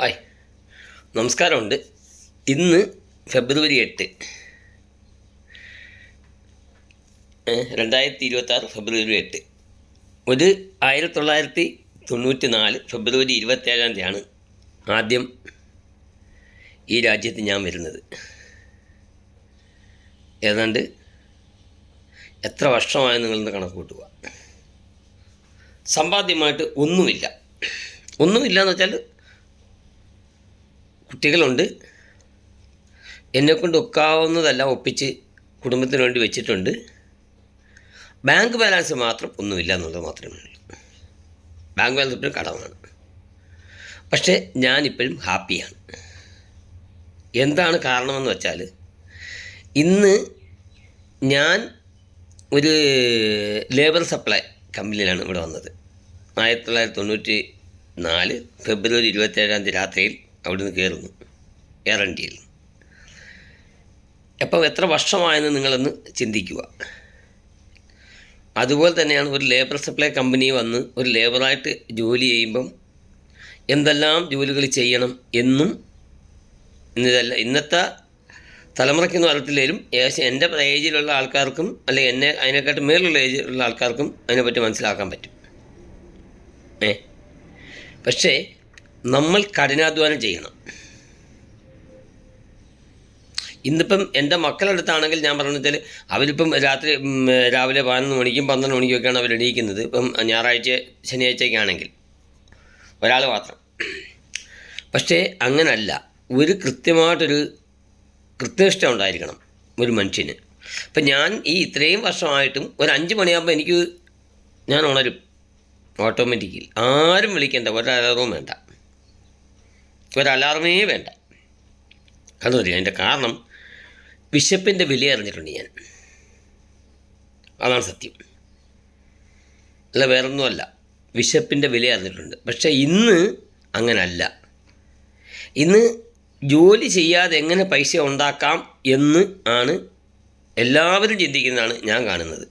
Hi. നമസ്കാരമുണ്ട്. ഇന്ന് ഫെബ്രുവരി എട്ട്. രണ്ടായിരത്തി ഇരുപത്തി ആറ് ഫെബ്രുവരി എട്ട്. ഒരു ആയിരത്തി തൊള്ളായിരത്തി തൊണ്ണൂറ്റി നാല് ഫെബ്രുവരി ഇരുപത്തേഴാം തീയതിയാണ് ആദ്യം ഈ രാജ്യത്ത് ഞാൻ വരുന്നത്. ഏതാണ്ട് എത്ര വർഷമായി നിങ്ങളിന്ന് കണക്ക് കൂട്ടുക? സമ്പാദ്യമായിട്ട് ഒന്നുമില്ല. ഒന്നുമില്ല എന്ന് വെച്ചാൽ കുട്ടികളുണ്ട്. എന്നെക്കൊണ്ട് ഒക്കാവുന്നതെല്ലാം ഒപ്പിച്ച് കുടുംബത്തിന് വേണ്ടി വെച്ചിട്ടുണ്ട്. ബാങ്ക് ബാലൻസ് മാത്രം ഒന്നുമില്ല എന്നുള്ളത് മാത്രമേ ഉള്ളൂ. ബാങ്ക് ബാലൻസ് ഇപ്പോഴും കടമാണ്. പക്ഷേ ഞാനിപ്പോഴും ഹാപ്പിയാണ്. എന്താണ് കാരണമെന്ന് വെച്ചാൽ ഇന്ന് ഞാൻ ഒരു ലേബർ സപ്ലൈ കമ്പനിയിലാണ് ഇവിടെ വന്നത്. ആയിരത്തി തൊള്ളായിരത്തി തൊണ്ണൂറ്റി നാല് ഫെബ്രുവരി ഇരുപത്തേഴാം തീയതി രാത്രിയിൽ അവിടുന്ന് കയറുന്നു എയർ ഇന്ത്യയിൽ അപ്പം എത്ര വർഷമായെന്ന് നിങ്ങളൊന്ന് ചിന്തിക്കുക. അതുപോലെ തന്നെയാണ് ഒരു ലേബർ സപ്ലൈ കമ്പനി വന്ന് ഒരു ലേബറായിട്ട് ജോലി ചെയ്യുമ്പം എന്തെല്ലാം ജോലികൾ ചെയ്യണം എന്നും ഇന്നതല്ല ഇന്നത്തെ തലമുറയ്ക്കൊന്നും അറിയത്തില്ലേലും ഏകദേശം എന്റെ ഏജിലുള്ള ആൾക്കാർക്കും അല്ലെങ്കിൽ എന്നെ അതിനെക്കാട്ടും മേലുള്ള ഏജിലുള്ള ആൾക്കാർക്കും അതിനെപ്പറ്റി മനസ്സിലാക്കാൻ പറ്റും. ഏ? പക്ഷേ നമ്മൾ കഠിനാധ്വാനം ചെയ്യണം. ഇന്നിപ്പം എന്റെ മക്കളടുത്താണെങ്കിൽ ഞാൻ പറഞ്ഞു വെച്ചാൽ അവരിപ്പം രാത്രി രാവിലെ പതിനൊന്ന് മണിക്കും പന്ത്രണ്ട് മണിക്കൊക്കെയാണ് അവർ എണീക്കുന്നത്. ഇപ്പം ഞായറാഴ്ച ശനിയാഴ്ചയൊക്കെയാണെങ്കിൽ ഒരാൾ മാത്രം. പക്ഷേ അങ്ങനല്ല. ഒരു കൃത്യമായിട്ടൊരു കൃത്യനിഷ്ഠ ഉണ്ടായിരിക്കണം ഒരു മനുഷ്യന്. അപ്പം ഞാൻ ഈ ഇത്രയും വർഷമായിട്ടും ഒരു അഞ്ച് മണിയാകുമ്പോൾ എനിക്ക് ഞാൻ ഉണരും. ഓട്ടോമാറ്റിക്കലി. ആരും വിളിക്കേണ്ട ഒരു വേണ്ട. ഒരു അലാറമേ വേണ്ട. അതൊരു അതിന്റെ കാരണം വിശപ്പിന്റെ വില അറിഞ്ഞിട്ടുണ്ട് ഞാൻ. അതാണ് സത്യം. അല്ല വേറൊന്നുമല്ല. വിശപ്പിന്റെ വില അറിഞ്ഞിട്ടുണ്ട്. പക്ഷേ ഇന്ന് അങ്ങനല്ല. ഇന്ന് ജോലി ചെയ്യാതെ എങ്ങനെ പൈസ ഉണ്ടാക്കാം എന്ന് ആണ് എല്ലാവരും ചിന്തിക്കുന്നതാണ് ഞാൻ കാണുന്നത്.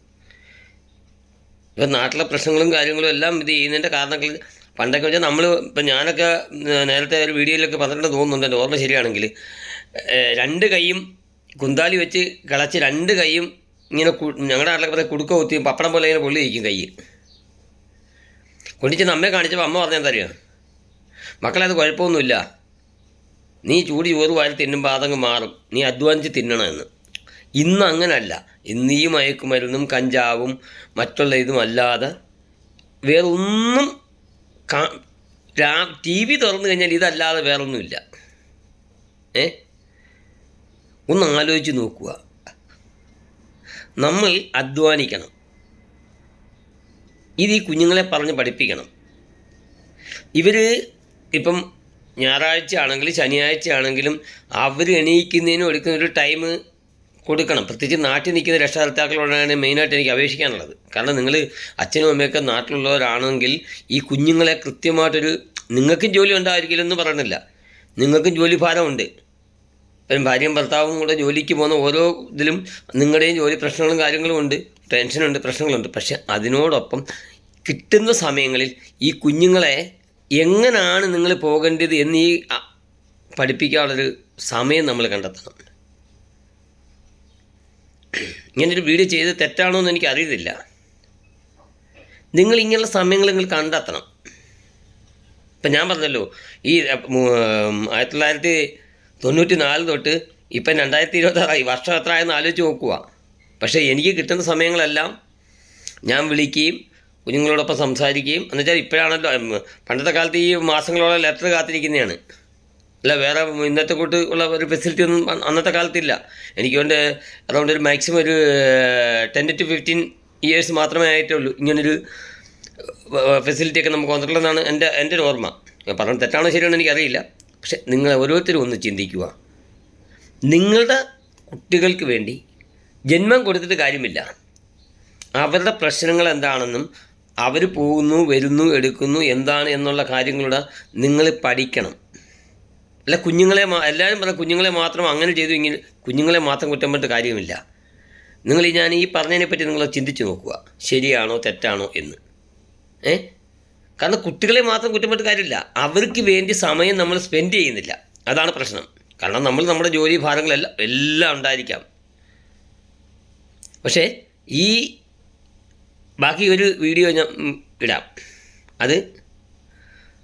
ഇപ്പം നാട്ടിലെ പ്രശ്നങ്ങളും കാര്യങ്ങളും എല്ലാം ഇത് ചെയ്യുന്നതിന്റെ കാരണങ്ങൾ പണ്ടൊക്കെ വെച്ചാൽ നമ്മൾ ഇപ്പം ഞാനൊക്കെ നേരത്തെ ഒരു വീഡിയോയിലൊക്കെ പറഞ്ഞിട്ട് തോന്നുന്നുണ്ട് എന്റെ ഓർമ്മ ശരിയാണെങ്കിൽ. രണ്ട് കൈയും കുന്താലി വെച്ച് കിളച്ച് രണ്ട് കൈയും ഇങ്ങനെ ഞങ്ങളുടെ നാട്ടിലൊക്കെ പറഞ്ഞാൽ കുടുക്ക കുത്തി പപ്പടം പോലെ ഇങ്ങനെ പൊള്ളി ഇരിക്കും കൈ കൊണ്ടിച്ച് നമ്മെ കാണിച്ചപ്പോൾ അമ്മ പറഞ്ഞാൽ അറിയാം? മക്കളെ അത് കുഴപ്പമൊന്നുമില്ല. നീ ചൂടി ചോറ് വാരി തിന്നുമ്പോൾ അതങ്ങ് മാറും. നീ അധ്വാനിച്ച് തിന്നണമെന്ന്. ഇന്ന് അങ്ങനല്ല. ഇന്ന് ഈ മയക്കുമരുന്നും കഞ്ചാവും മറ്റുള്ള ഇതും അല്ലാതെ വേറൊന്നും കാ ടി വി തുറന്നു കഴിഞ്ഞാൽ ഇതല്ലാതെ വേറൊന്നുമില്ല. ഏ? ഒന്ന് ആലോചിച്ച് നോക്കുക. നമ്മൾ അധ്വാനിക്കണം. ഇത് ഈ കുഞ്ഞുങ്ങളെ പറഞ്ഞ് പഠിപ്പിക്കണം. ഇവർ ഇപ്പം ഞായറാഴ്ച ആണെങ്കിലും ശനിയാഴ്ച ആണെങ്കിലും അവർ എണീക്കുന്നതിനും എടുക്കുന്ന ഒരു ടൈം കൊടുക്കണം. പ്രത്യേകിച്ച് നാട്ടിൽ നിൽക്കുന്ന രക്ഷകർത്താക്കളോടാണ് മെയിനായിട്ട് എനിക്ക് അപേക്ഷിക്കാനുള്ളത്. കാരണം നിങ്ങൾ അച്ഛനും അമ്മയൊക്കെ നാട്ടിലുള്ളവരാണെങ്കിൽ ഈ കുഞ്ഞുങ്ങളെ കൃത്യമായിട്ടൊരു നിങ്ങൾക്കും ജോലി ഉണ്ടായിരിക്കില്ലെന്ന് പറയുന്നില്ല. നിങ്ങൾക്കും ജോലി ഭാരമുണ്ട്. ഇപ്പം ഭാര്യയും ഭർത്താവും കൂടെ ജോലിക്ക് പോകുന്ന ഓരോ ഇതിലും നിങ്ങളുടെയും ജോലി പ്രശ്നങ്ങളും കാര്യങ്ങളും ഉണ്ട്. ടെൻഷനുണ്ട് പ്രശ്നങ്ങളുണ്ട്. പക്ഷെ അതിനോടൊപ്പം കിട്ടുന്ന സമയങ്ങളിൽ ഈ കുഞ്ഞുങ്ങളെ എങ്ങനെയാണ് നിങ്ങൾ പോകേണ്ടത് എന്ന് പഠിപ്പിക്കാനുള്ളൊരു സമയം നമ്മൾ കണ്ടെത്തണം. ഇങ്ങനൊരു വീഡിയോ ചെയ്ത് തെറ്റാണോ എന്ന് എനിക്ക് നിങ്ങൾ ഇങ്ങനെയുള്ള സമയങ്ങൾ നിങ്ങൾ കണ്ടെത്തണം. ഇപ്പം ഞാൻ പറഞ്ഞല്ലോ ഈ ആയിരത്തി തൊള്ളായിരത്തി തൊണ്ണൂറ്റി നാല് തൊട്ട് ഇപ്പം രണ്ടായിരത്തി ഇരുപത്താറായി വർഷം എത്ര ആയെന്ന് ആലോചിച്ച് നോക്കുക. പക്ഷേ എനിക്ക് കിട്ടുന്ന സമയങ്ങളെല്ലാം ഞാൻ വിളിക്കുകയും കുഞ്ഞുങ്ങളോടൊപ്പം സംസാരിക്കുകയും എന്നുവെച്ചാൽ ഇപ്പോഴാണല്ലോ പണ്ടത്തെ കാലത്ത് ഈ മാസങ്ങളോളം ലെറ്റർ കാത്തിരിക്കുന്നതാണ്. അല്ല വേറെ ഇന്നത്തെ കൂട്ട് ഉള്ള ഒരു ഫെസിലിറ്റി ഒന്നും അന്നത്തെ കാലത്തില്ല. എനിക്ക് കൊണ്ട് അറൗണ്ട് ഒരു മാക്സിമം ഒരു ടെൻ ടു ഫിഫ്റ്റീൻ ഇയേഴ്സ് മാത്രമേ ആയിട്ടുള്ളൂ. ഇങ്ങനൊരു ഫെസിലിറ്റി ഒക്കെ നമുക്ക് വന്നിട്ടുള്ളതാണ് എന്റെ എന്റെ ഒരു ഓർമ്മ. പറഞ്ഞത് തെറ്റാണോ ശരിയാണോ എനിക്കറിയില്ല. പക്ഷെ നിങ്ങൾ ഓരോരുത്തരും ഒന്ന് ചിന്തിക്കുക. നിങ്ങളുടെ കുട്ടികൾക്ക് വേണ്ടി ജന്മം കൊടുത്തിട്ട് കാര്യമില്ല. അവരുടെ പ്രശ്നങ്ങൾ എന്താണെന്നും അവർ പോകുന്നു വരുന്നു എടുക്കുന്നു എന്താണ് എന്നുള്ള കാര്യങ്ങളുടെ നിങ്ങൾ പഠിക്കണം. അല്ല കുഞ്ഞുങ്ങളെ എല്ലാവരും പറഞ്ഞ കുഞ്ഞുങ്ങളെ മാത്രം അങ്ങനെ ചെയ്തു എങ്കിൽ കുഞ്ഞുങ്ങളെ മാത്രം കുറ്റം പറഞ്ഞിട്ട് കാര്യമില്ല. നിങ്ങൾ ഈ ഞാൻ ഈ പറഞ്ഞതിനെ പറ്റി നിങ്ങൾ ചിന്തിച്ച് നോക്കുക. ശരിയാണോ തെറ്റാണോ എന്ന്. ഏ? കാരണം കുട്ടികളെ മാത്രം കുറ്റം പറഞ്ഞിട്ട് കാര്യമില്ല. അവർക്ക് വേണ്ടി സമയം നമ്മൾ സ്പെൻഡ് ചെയ്യുന്നില്ല. അതാണ് പ്രശ്നം. കാരണം നമ്മൾ നമ്മുടെ ജോലി ഭാരങ്ങളെല്ലാം എല്ലാം ഉണ്ടായിരിക്കാം. പക്ഷേ ഈ ബാക്കി ഒരു വീഡിയോ ഞാൻ ഇടാം. അത്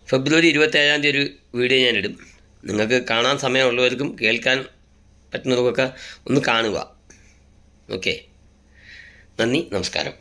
ഫെബ്രുവരി ഇരുപത്തേഴാം തീയതി ഒരു വീഡിയോ ഞാൻ ഇടും. നിങ്ങൾക്ക് കാണാൻ സമയമുള്ളവർക്കും കേൾക്കാൻ പറ്റുന്നവർക്കൊക്കെ ഒന്ന് കാണുക. ഓക്കെ നന്ദി നമസ്കാരം.